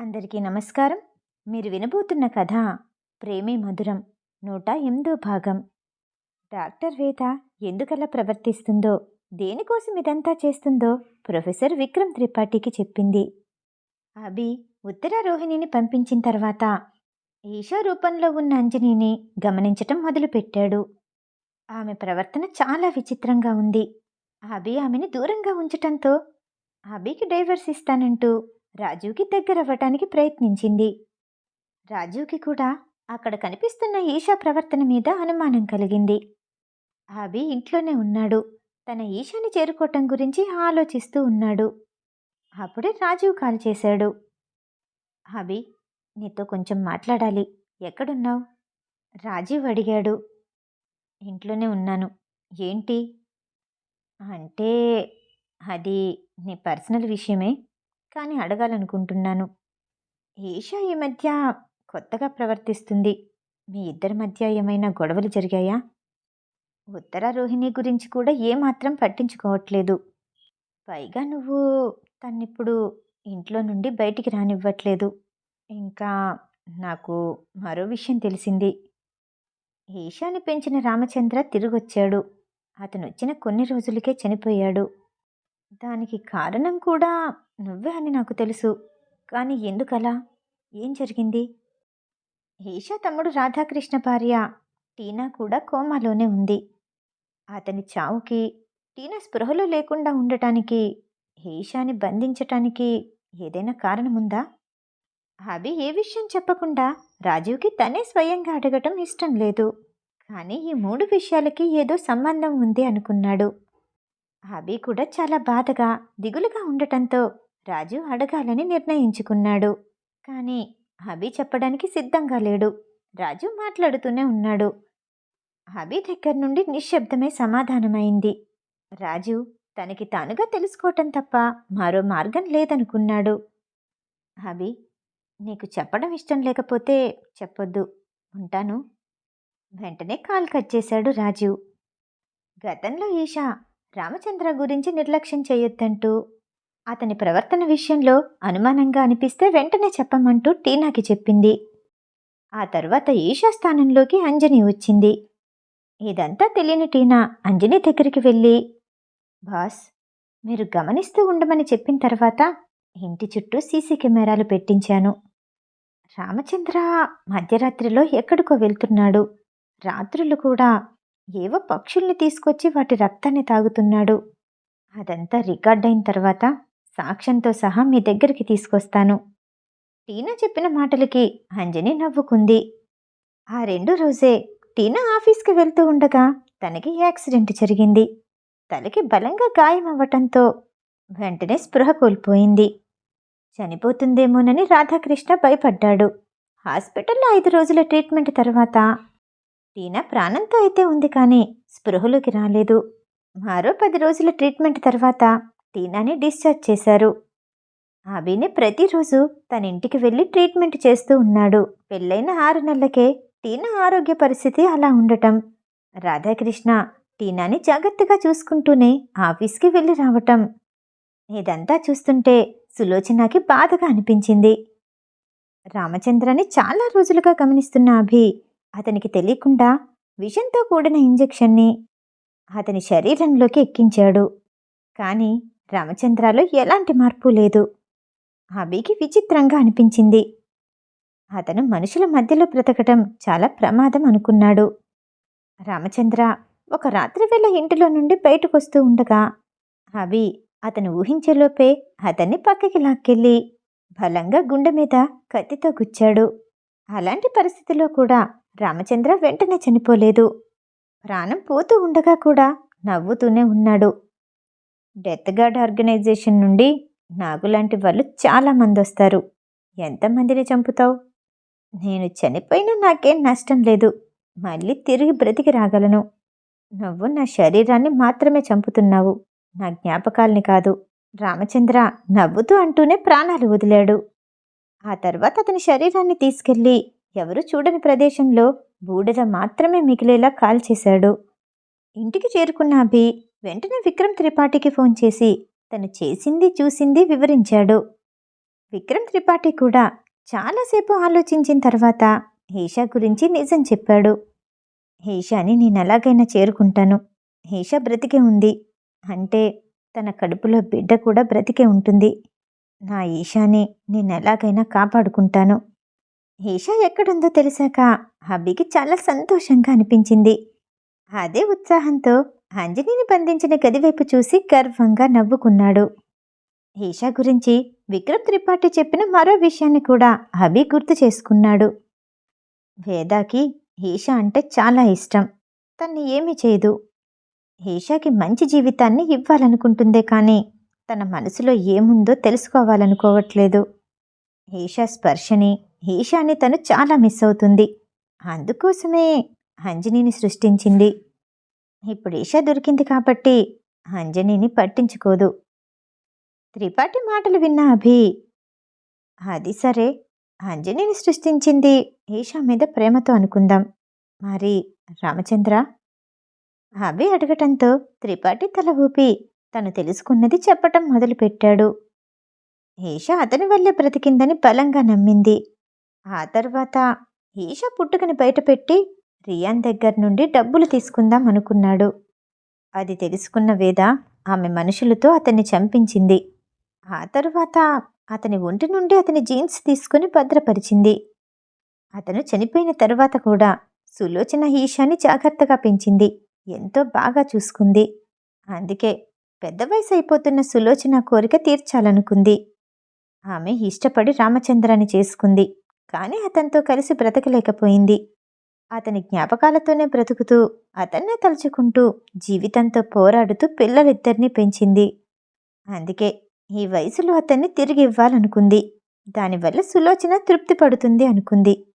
అందరికీ నమస్కారం. మీరు వినబోతున్న కథ ప్రేమే మధురం నూట ఎనిమిదో భాగం. డాక్టర్ వేద ఎందుకలా ప్రవర్తిస్తుందో దేనికోసం ఇదంతా చేస్తుందో ప్రొఫెసర్ విక్రమ్ త్రిపాఠికి చెప్పింది. అభి ఉత్తర రోహిణిని పంపించిన తర్వాత ఈషా రూపంలో ఉన్న అంజనీని గమనించటం మొదలుపెట్టాడు. ఆమె ప్రవర్తన చాలా విచిత్రంగా ఉంది. అభి ఆమెని దూరంగా ఉంచటంతో అభికి డైవర్స్ ఇస్తానంటూ రాజుకి దగ్గరవ్వటానికి ప్రయత్నించింది. రాజుకి కూడా అక్కడ కనిపిస్తున్న ఈషా ప్రవర్తన మీద అనుమానం కలిగింది. అభి ఇంట్లోనే ఉన్నాడు. తన ఈషాని చేరుకోవటం గురించి ఆలోచిస్తూ ఉన్నాడు. అప్పుడే రాజీవ్ కాల్ చేశాడు. అభి నీతో కొంచెం మాట్లాడాలి. ఎక్కడున్నావు? రాజీవ్ అడిగాడు. ఇంట్లోనే ఉన్నాను. ఏంటి? అంటే అది నీ పర్సనల్ విషయమే? కానీ అడగాలనుకుంటున్నాను. ఈషా ఈ మధ్య కొత్తగా ప్రవర్తిస్తుంది. మీ ఇద్దరి మధ్య ఏమైనా గొడవలు జరిగాయా? ఉత్తర రోహిణి గురించి కూడా ఏమాత్రం పట్టించుకోవట్లేదు. పైగా నువ్వు తన్నిప్పుడు ఇంట్లో నుండి బయటికి రానివ్వట్లేదు. ఇంకా నాకు మరో విషయం తెలిసింది. ఈషాని పెంచిన రామచంద్ర తిరిగొచ్చాడు. అతను వచ్చిన కొన్ని రోజులకే చనిపోయాడు. దానికి కారణం కూడా నువ్వే అని నాకు తెలుసు. కానీ ఎందుకలా? ఏం జరిగింది? ఈషా తమ్ముడు రాధాకృష్ణ భార్య టీనా కూడా కోమాలోనే ఉంది. అతని చావుకి టీనా స్పృహలో లేకుండా ఉండటానికి ఈషాని బంధించటానికి ఏదైనా కారణముందా? అభి ఏ విషయం చెప్పకుండా రాజీవ్కి తనే స్వయంగా అడగటం ఇష్టం లేదు. కానీ ఈ మూడు విషయాలకి ఏదో సంబంధం ఉంది అనుకున్నాడు. అభి కూడా చాలా బాధగా దిగులుగా ఉండటంతో రాజు అడగాలని నిర్ణయించుకున్నాడు. కానీ అభి చెప్పడానికి సిద్ధంగా లేడు. రాజు మాట్లాడుతూనే ఉన్నాడు. అభి దగ్గర నుండి నిశ్శబ్దమే సమాధానమైంది. రాజు తనకి తానుగా తెలుసుకోవటం తప్ప మరో మార్గం లేదనుకున్నాడు. అభి నీకు చెప్పడం ఇష్టం లేకపోతే చెప్పొద్దు. ఉంటాను. వెంటనే కాల్ కట్ చేశాడు రాజు. గతంలో ఈషా రామచంద్ర గురించి నిర్లక్ష్యం చేయొద్దంటూ అతని ప్రవర్తన విషయంలో అనుమానంగా అనిపిస్తే వెంటనే చెప్పమంటూ టీనాకి చెప్పింది. ఆ తర్వాత ఈషా స్థానంలోకి అంజని వచ్చింది. ఇదంతా తెలియని టీనా? అంజని దగ్గరికి వెళ్ళి బాస్ మీరు గమనిస్తూ ఉండమని చెప్పిన తర్వాత ఇంటి చుట్టూ సీసీ కెమెరాలు పెట్టించాను. రామచంద్ర మధ్యరాత్రిలో ఎక్కడికో వెళ్తున్నాడు. రాత్రులు కూడా ఏవో పక్షుల్ని తీసుకొచ్చి వాటి రక్తాన్ని తాగుతున్నాడు. అదంతా రికార్డ్ అయిన తర్వాత సాక్ష్యంతో సహా మీ దగ్గరికి తీసుకొస్తాను. టీనా చెప్పిన మాటలకి అంజని నవ్వుకుంది. ఆ రెండు రోజే టీనా ఆఫీస్కి వెళ్తూ ఉండగా తనకి యాక్సిడెంట్ జరిగింది. తలకి బలంగా గాయం అవ్వటంతో వెంటనే స్పృహ కోల్పోయింది. చనిపోతుందేమోనని రాధాకృష్ణ భయపడ్డాడు. హాస్పిటల్లో ఐదు రోజుల ట్రీట్మెంట్ తర్వాత టీనా ప్రాణంతో అయితే ఉంది కానీ స్పృహలోకి రాలేదు. మరో పది రోజుల ట్రీట్మెంట్ తర్వాత టీనాని డిశ్చార్జ్ చేశారు. అభిని ప్రతిరోజు తన ఇంటికి వెళ్ళి ట్రీట్మెంట్ చేస్తూ ఉన్నాడు. పెళ్ళైన ఆరు నెలలకే టీనా ఆరోగ్య పరిస్థితి అలా ఉండటం. రాధాకృష్ణ టీనాని జాగ్రత్తగా చూసుకుంటూనే ఆఫీస్కి వెళ్ళి రావటం. ఇదంతా చూస్తుంటే సులోచనకి బాధగా అనిపించింది. రామచంద్రని చాలా రోజులుగా గమనిస్తున్న అభి అతనికి తెలియకుండా విషంతో కూడిన ఇంజెక్షన్ని అతని శరీరంలోకి ఎక్కించాడు. కానీ రామచంద్రలో ఎలాంటి మార్పు లేదు. అభికి విచిత్రంగా అనిపించింది. అతను మనుషుల మధ్యలో బ్రతకటం చాలా ప్రమాదం అనుకున్నాడు. రామచంద్ర ఒక రాత్రివేళ ఇంటిలో నుండి బయటకొస్తూ ఉండగా అవి అతను ఊహించేలోపే అతన్ని పక్కకి లాక్కెళ్ళి బలంగా గుండె మీద కత్తితో గుచ్చాడు. అలాంటి పరిస్థితిలో కూడా రామచంద్ర వెంటనే చనిపోలేదు. ప్రాణం పోతూ ఉండగా కూడా నవ్వుతూనే ఉన్నాడు. డెత్ గార్డ్ ఆర్గనైజేషన్ నుండి నాగులాంటి వాళ్ళు చాలామంది వస్తారు ఎంతమందిని చంపుతావు? నేను చనిపోయినా నాకేం నష్టం లేదు. మళ్ళీ తిరిగి బ్రతికి రాగలను. నువ్వు నా శరీరాన్ని మాత్రమే చంపుతున్నావు. నా జ్ఞాపకాల్ని కాదు. రామచంద్ర నవ్వుతూ అంటూనే ప్రాణాలు వదిలాడు. ఆ తర్వాత అతని శరీరాన్ని తీసుకెళ్ళి ఎవరు చూడని ప్రదేశంలో బూడిద మాత్రమే మిగిలేలా కాల్చేశాడు ఇంటికి చేరుకున్న అభి వెంటనే విక్రమ్ త్రిపాఠికి ఫోన్ చేసి తను చేసింది చూసింది వివరించాడు. విక్రమ్ త్రిపాఠి కూడా చాలాసేపు ఆలోచించిన తర్వాత హేషా గురించి నిజం చెప్పాడు. హేషాని నేను ఎలాగైనా చేరుకుంటాను. హేషా బ్రతికే ఉంది. అంటే తన కడుపులో బిడ్డ కూడా బ్రతికే ఉంటుంది. నా ఈషాని నేను ఎలాగైనా కాపాడుకుంటాను. ఈషా ఎక్కడుందో తెలిసాక హబ్బీకి చాలా సంతోషంగా అనిపించింది. అదే ఉత్సాహంతో అంజనీని బంధించిన గదివైపు చూసి గర్వంగా నవ్వుకున్నాడు. ఈషా గురించి విక్రమ్ త్రిపాఠి చెప్పిన మరో విషయాన్ని కూడా హబీ గుర్తు చేసుకున్నాడు. వేదాకి ఈషా అంటే చాలా ఇష్టం. తన్ని ఏమీ చేయదు. ఈషాకి మంచి జీవితాన్ని ఇవ్వాలనుకుంటుందే కానీ తన మనసులో ఏముందో తెలుసుకోవాలనుకోవట్లేదు. ఈషా స్పర్శని ఈషాని తను చాలా మిస్ అవుతుంది. అందుకోసమే అంజనీని సృష్టించింది. ఇప్పుడు ఈషా దొరికింది కాబట్టి అంజనీని పట్టించుకోదు. త్రిపాఠి మాటలు విన్న అభి అది సరే అంజనీని సృష్టించింది ఈషా మీద ప్రేమతో అనుకుందాం. మరి రామచంద్ర? అభి అడగటంతో త్రిపాఠి తల ఊపి తను తెలుసుకున్నది చెప్పటం మొదలుపెట్టాడు. ఈషా అతని వల్లే బ్రతికిందని బలంగా నమ్మింది. ఆ తర్వాత ఈషా పుట్టుకని బయటపెట్టి రియాన్ దగ్గర నుండి డబ్బులు తీసుకుందాం అనుకున్నాడు. అది తెలుసుకున్న వేద ఆమె మనుషులతో అతన్ని చంపించింది. ఆ తర్వాత అతని ఒంటి నుండి అతని జీన్స్ తీసుకుని భద్రపరిచింది. అతను చనిపోయిన తర్వాత కూడా సులోచన ఈషాని జాగ్రత్తగా పెంచింది. ఎంతో బాగా చూసుకుంది. అందుకే పెద్ద వయసు అయిపోతున్న సులోచన కోరిక తీర్చాలనుకుంది. ఆమె ఇష్టపడి రామచంద్రాన్ని చేసుకుంది. కానీ అతనితో కలిసి బ్రతకలేకపోయింది. అతని జ్ఞాపకాలతోనే బ్రతుకుతూ అతన్నే తలుచుకుంటూ జీవితంతో పోరాడుతూ పిల్లలిద్దరినీ పెంచింది. అందుకే ఈ వయసులో అతన్ని తిరిగి ఇవ్వాలనుకుంది. దానివల్ల సులోచన తృప్తి పడుతుంది అనుకుంది.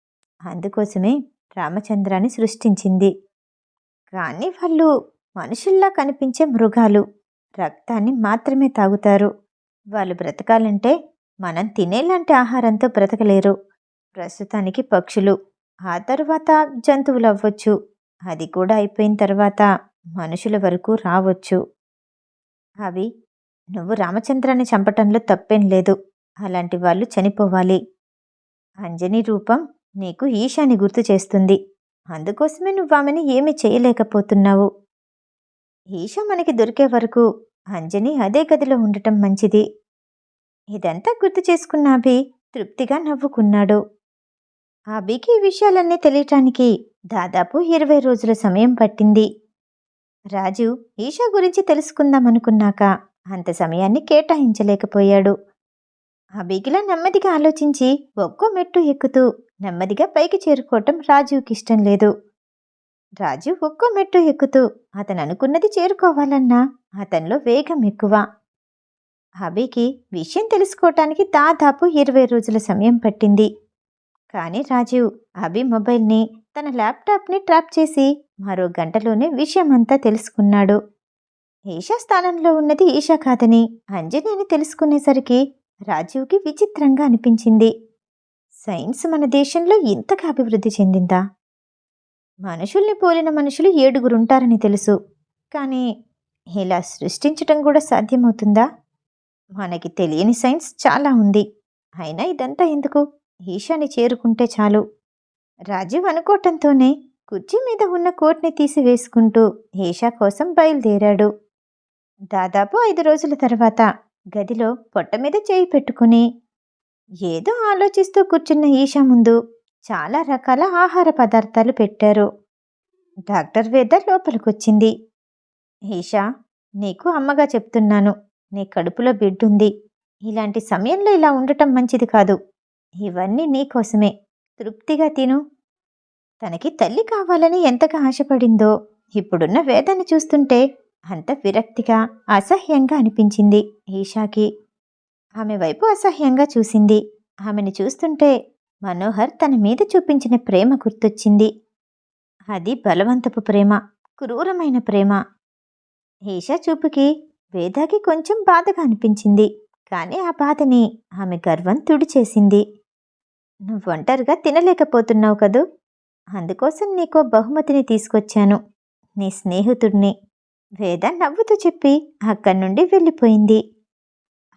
అందుకోసమే రామచంద్రాన్ని సృష్టించింది. కానీ వాళ్ళు మనుషుల్లా కనిపించే మృగాలు. రక్తాన్ని మాత్రమే తాగుతారు. వాళ్ళు బ్రతకాలంటే మనం తినేలాంటి ఆహారంతో బ్రతకలేరు. ప్రస్తుతానికి పక్షులు. ఆ తర్వాత జంతువులు అవ్వచ్చు అది కూడా అయిపోయిన తర్వాత మనుషుల వరకు రావచ్చు. అవి నువ్వు రామచంద్రాన్ని చంపటంలో తప్పేం లేదు. అలాంటి వాళ్ళు చనిపోవాలి. అంజని రూపం నీకు ఈశాని గుర్తు చేస్తుంది. అందుకోసమే నువ్వు ఆమెని ఏమీ చేయలేకపోతున్నావు. ఈష మనకి దొరికే వరకు అంజని అదే గదిలో ఉండటం మంచిది. ఇదంతా గుర్తు చేసుకున్నాభి తృప్తిగా నవ్వుకున్నాడు. అభికి విషయాలన్నీ తెలియటానికి దాదాపు ఇరవై రోజుల సమయం పట్టింది. రాజు ఈషా గురించి తెలుసుకుందామనుకున్నాక అంత సమయాన్ని కేటాయించలేకపోయాడు. అభిగిలా నెమ్మదిగా ఆలోచించి ఒక్కో మెట్టు ఎక్కుతూ నెమ్మదిగా పైకి చేరుకోవటం రాజుకి ఇష్టం లేదు. రాజు ఒక్కో మెట్టు ఎక్కుతూ అతను అనుకున్నది చేరుకోవాలన్నా అతనిలో వేగం ఎక్కువ. అభికి విషయం తెలుసుకోవటానికి దాదాపు ఇరవై రోజుల సమయం పట్టింది. కానీ రాజీవ్ అభి మొబైల్ని తన ల్యాప్టాప్ని ట్రాప్ చేసి మరో గంటలోనే విషయమంతా తెలుసుకున్నాడు. ఈషా స్థానంలో ఉన్నది ఈషా కాదని అంజని అని తెలుసుకునేసరికి రాజీవ్కి విచిత్రంగా అనిపించింది. సైన్స్ మన దేశంలో ఇంతగా అభివృద్ధి చెందిందా? మనుషుల్ని పోలిన మనుషులు ఏడుగురుంటారని తెలుసు. కానీ ఇలా సృష్టించటం కూడా సాధ్యమవుతుందా? మనకి తెలియని సైన్స్ చాలా ఉంది. అయినా ఇదంతా ఎందుకు? ఈశాని చేరుకుంటే చాలు. రాజీవ్ అనుకోవటంతోనే కుర్చీ మీద ఉన్న కోట్ని తీసివేసుకుంటూ ఈషా కోసం బయలుదేరాడు. దాదాపు ఐదు రోజుల తర్వాత గదిలో పొట్ట మీద చేయి పెట్టుకుని ఏదో ఆలోచిస్తూ కూర్చున్న ఈషా ముందు చాలా రకాల ఆహార పదార్థాలు పెట్టారు. డాక్టర్ వేద లోపలికొచ్చింది. ఈషా నీకు అమ్మగా చెప్తున్నాను. నీ కడుపులో బిడ్డుంది. ఇలాంటి సమయంలో ఇలా ఉండటం మంచిది కాదు. ఇవన్నీ నీకోసమే తృప్తిగా తిను. తనకి తల్లి కావాలని ఎంతగా ఆశపడిందో ఇప్పుడున్న వేదాన్ని చూస్తుంటే అంత విరక్తిగా అసహ్యంగా అనిపించింది ఈషాకి ఆమె వైపు అసహ్యంగా చూసింది. ఆమెను చూస్తుంటే మనోహర్ తన మీద చూపించిన ప్రేమ గుర్తొచ్చింది. అది బలవంతపు ప్రేమ క్రూరమైన ప్రేమ. ఈషా చూపుకి వేదాకి కొంచెం బాధగా అనిపించింది. కానీ ఆ బాధని ఆమె గర్వం తుడిచేసింది. నువ్వు ఒంటరిగా తినలేకపోతున్నావు కదూ? అందుకోసం నీకో బహుమతిని తీసుకొచ్చాను. నీ స్నేహితుడిని. వేద నవ్వుతూ చెప్పి అక్కడి నుండి వెళ్ళిపోయింది.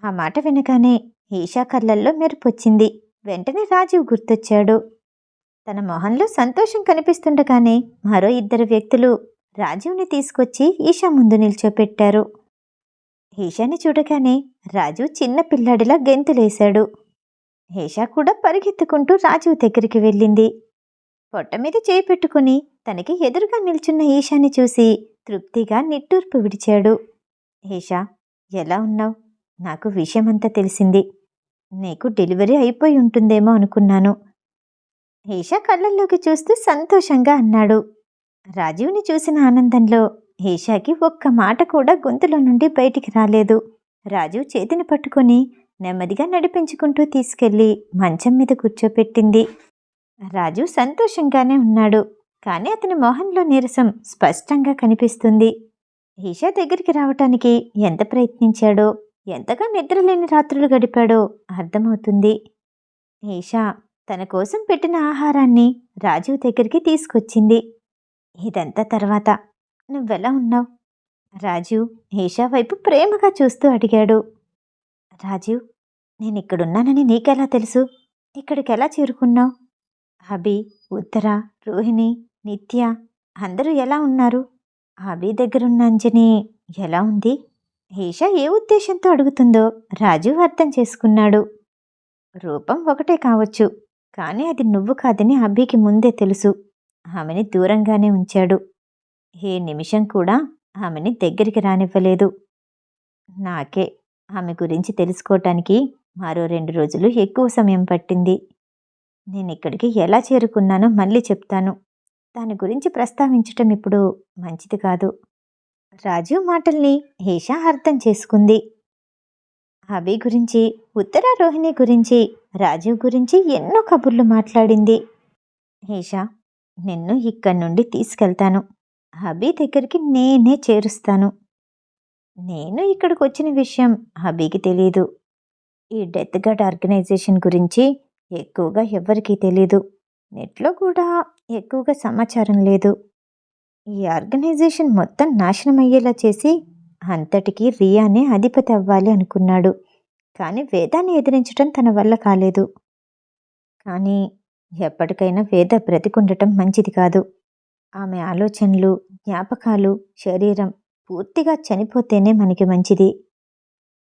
ఆ మాట వినగానే ఈషా కళ్ళల్లో మెరుపొచ్చింది. వెంటనే రాజీవ్ గుర్తొచ్చాడు. తన మొహంలో సంతోషం కనిపిస్తుండగానే మరో ఇద్దరు వ్యక్తులు రాజీవ్ని తీసుకొచ్చి ఈషా ముందు నిల్చోపెట్టారు. ఈషాని చూడగానే రాజు చిన్న పిల్లాడిలా గెంతులేశాడు. హేషా కూడా పరిగెత్తుకుంటూ రాజీవ్ దగ్గరికి వెళ్ళింది. పొట్ట మీద చేయి పెట్టుకుని తనకి ఎదురుగా నిల్చున్న ఈషాని చూసి తృప్తిగా నిట్టూర్పు విడిచాడు. ఈషా ఎలా ఉన్నావు? నాకు విషయమంతా తెలిసింది. నీకు డెలివరీ అయిపోయి ఉంటుందేమో అనుకున్నాను. ఈషా కళ్ళల్లోకి చూస్తూ సంతోషంగా అన్నాడు. రాజీవ్ని చూసిన ఆనందంలో ఈషాకి ఒక్క మాట కూడా గొంతులో నుండి బయటికి రాలేదు. రాజు చేతిని పట్టుకొని నెమ్మదిగా నడిపించుకుంటూ తీసుకెళ్ళి మంచం మీద కూర్చోపెట్టింది. రాజు సంతోషంగానే ఉన్నాడు. కానీ అతని మొహంలో నీరసం స్పష్టంగా కనిపిస్తుంది. ఈషా దగ్గరికి రావటానికి ఎంత ప్రయత్నించాడో ఎంతగా నిద్రలేని రాత్రులు గడిపాడో అర్థమవుతుంది. ఈషా తన కోసం పెట్టిన ఆహారాన్ని రాజు దగ్గరికి తీసుకొచ్చింది. ఇదంతా తర్వాత నువ్వెలా ఉన్నావు? రాజు ఈషా వైపు ప్రేమగా చూస్తూ అడిగాడు. రాజీవ్ నేను ఇక్కడున్నానని నీకెలా తెలుసు? ఇక్కడికి ఎలా చేరుకున్నావు? అభి ఉత్తర రోహిణి నిత్య అందరూ ఎలా ఉన్నారు? అభి దగ్గరున్న అంజని ఎలా ఉంది? ఈష ఏ ఉద్దేశంతో అడుగుతుందో రాజు అర్థం చేసుకున్నాడు. రూపం ఒకటే కావచ్చు కానీ అది నువ్వు కాదని అభికి ముందే తెలుసు. ఆమెని దూరంగానే ఉంచాడు. ఏ నిమిషం కూడా ఆమెని దగ్గరికి రానివ్వలేదు. నాకే ఆమె గురించి తెలుసుకోవటానికి మరో రెండు రోజులు ఎక్కువ సమయం పట్టింది. నేను ఇక్కడికి ఎలా చేరుకున్నానో మళ్ళీ చెప్తాను. దాని గురించి ప్రస్తావించటం ఇప్పుడు మంచిది కాదు. రాజు మాటల్ని హేషా అర్థం చేసుకుంది. అభి గురించి ఉత్తర రోహిణి గురించి రాజీవ్ గురించి ఎన్నో కబుర్లు మాట్లాడింది. హేషా నిన్ను ఇక్కడి నుండి తీసుకెళ్తాను. అభి దగ్గరికి నేనే చేరుస్తాను. నేను ఇక్కడికి వచ్చిన విషయం అభికి తెలియదు ఈ డెత్ గార్డ్ ఆర్గనైజేషన్ గురించి ఎక్కువగా ఎవ్వరికీ తెలీదు. నెట్లో కూడా ఎక్కువగా సమాచారం లేదు. ఈ ఆర్గనైజేషన్ మొత్తం నాశనం అయ్యేలా చేసి అంతటికీ రియానే అధిపతి అవ్వాలి అనుకున్నాడు. కానీ వేదాన్ని ఎదిరించడం తన వల్ల కాలేదు. కానీ ఎప్పటికైనా వేద బ్రతికుండటం మంచిది కాదు. ఆమె ఆలోచనలు జ్ఞాపకాలు శరీరం పూర్తిగా చనిపోతేనే మనకి మంచిది.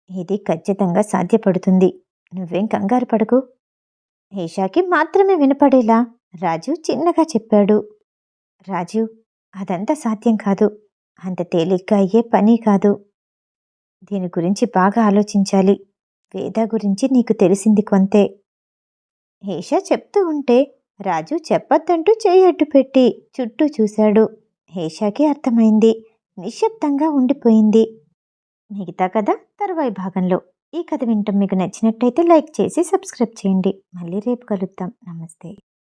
ఇది ఖచ్చితంగా సాధ్యపడుతుంది. నువ్వేం కంగారు పడకు. ఈషాకి మాత్రమే వినపడేలా రాజు చిన్నగా చెప్పాడు. రాజు అదంతా సాధ్యం కాదు. అంత తేలిగ్గా అయ్యే పని కాదు. దీని గురించి బాగా ఆలోచించాలి. వేద గురించి నీకు తెలిసింది కొంతే. హేష చెప్తూ ఉంటే రాజు చెప్పొద్దంటూ చేయట్టు పెట్టి చుట్టూ చూశాడు. హేషాకి అర్థమైంది. నిశ్శబ్దంగా ఉండిపోయింది. మిగతా కథ తర్వాయి భాగంలో. ఈ కథ వింటాం మీకు నచ్చినట్టయితే లైక్ చేసి సబ్స్క్రైబ్ చేయండి. మళ్ళీ రేపు కలుద్దాం. నమస్తే.